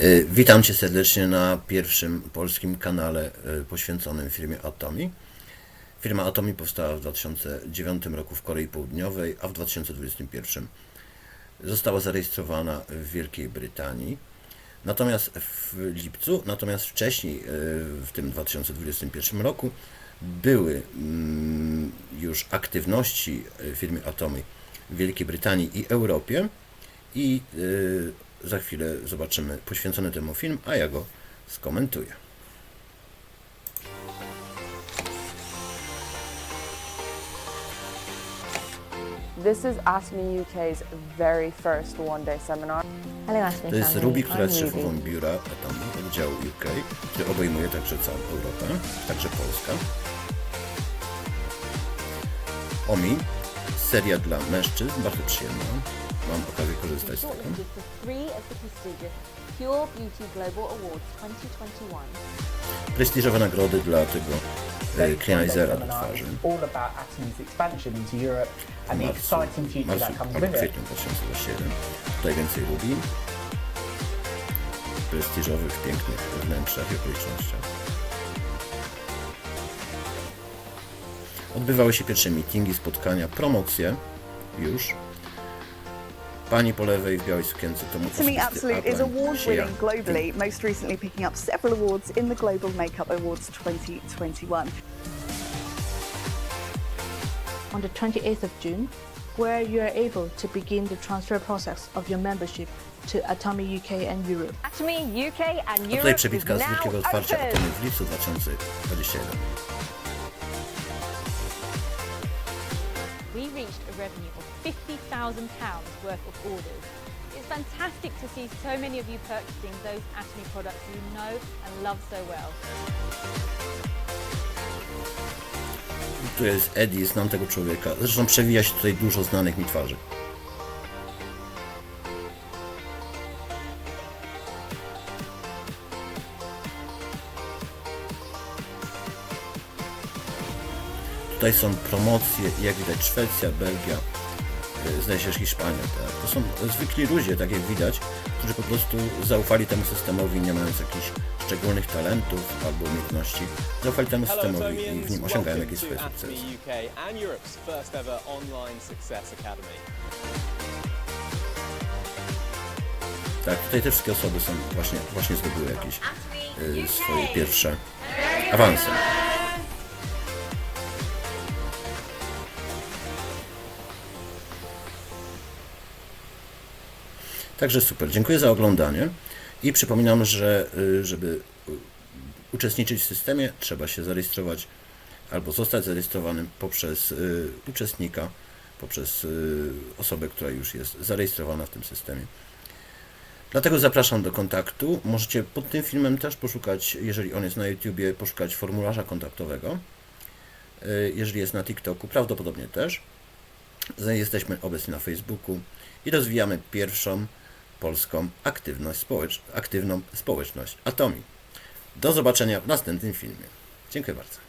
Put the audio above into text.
Y, Witam Cię serdecznie na pierwszym polskim kanale y, poświęconym firmie Atomi. Firma Atomi powstała w 2009 roku w Korei Południowej, a w 2021 została zarejestrowana w Wielkiej Brytanii. Natomiast w lipcu, natomiast wcześniej, y, w tym 2021 roku, były mm, już aktywności firmy Atomy w Wielkiej Brytanii i Europie i za chwilę zobaczymy poświęcony temu film, a ja go skomentuję. This is Atomy UK's very first one-day seminar. To jest. Ruby, która jest szefową biura Atomu oddziału UK, który obejmuje także całą Europę, także Polskę. OMI, seria dla mężczyzn, bardzo przyjemna. Mam okazję korzystać z tego. shortlisted for three of the prestigious Pure Beauty Global Awards 2021. Prestiżowe nagrody dla tego e, Cleanizera do Seminar twarzy. the marcu, marcu albo kwietniu 2021. Tutaj więcej lubi. W prestiżowych, pięknych wnętrzach i okolicznościach. Odbywały się pierwsze meetingi, spotkania, promocje już. Pani po lewej w białej sukience to mój To me, osobisty Absolute is Adam award Sieja. winning globally, most recently picking up several awards in the Global Makeup Awards 2021. On the 28th of June, where you are able to begin the transfer process of your membership to Atomy UK and Europe. Atomy UK and A tutaj Europe is przebitka z now wielkiego otwarcia open. Atomy w lipcu 2021. revenue of £50,000 worth of orders. It's fantastic to see so many of you purchasing those Atomy products you know and love so well. Tu jest Eddie, znam tego człowieka. Zresztą przewija się tutaj dużo znanych mi twarzy. Tutaj są promocje, jak widać Szwecja, Belgia, y, zdaje się Hiszpania. Tak. To są zwykli ludzie, tak jak widać, którzy po prostu zaufali temu systemowi, nie mając jakichś szczególnych talentów albo umiejętności. Zaufali temu systemowi i w nim osiągają jakieś swoje sukcesy. Tak, tutaj te wszystkie osoby są właśnie, właśnie zdobyły jakieś y, swoje pierwsze awanse. Także super, dziękuję za oglądanie i przypominam, że y, żeby y, uczestniczyć w systemie trzeba się zarejestrować albo zostać zarejestrowanym poprzez y, uczestnika, poprzez osobę, która już jest zarejestrowana w tym systemie. Dlatego zapraszam do kontaktu. Możecie pod tym filmem też poszukać, jeżeli on jest na YouTubie, poszukać formularza kontaktowego. Jeżeli jest na TikToku, prawdopodobnie też. Jesteśmy obecni na Facebooku i rozwijamy pierwszą polską aktywność społecz- aktywną społeczność Atomi. Do zobaczenia w następnym filmie. Dziękuję bardzo.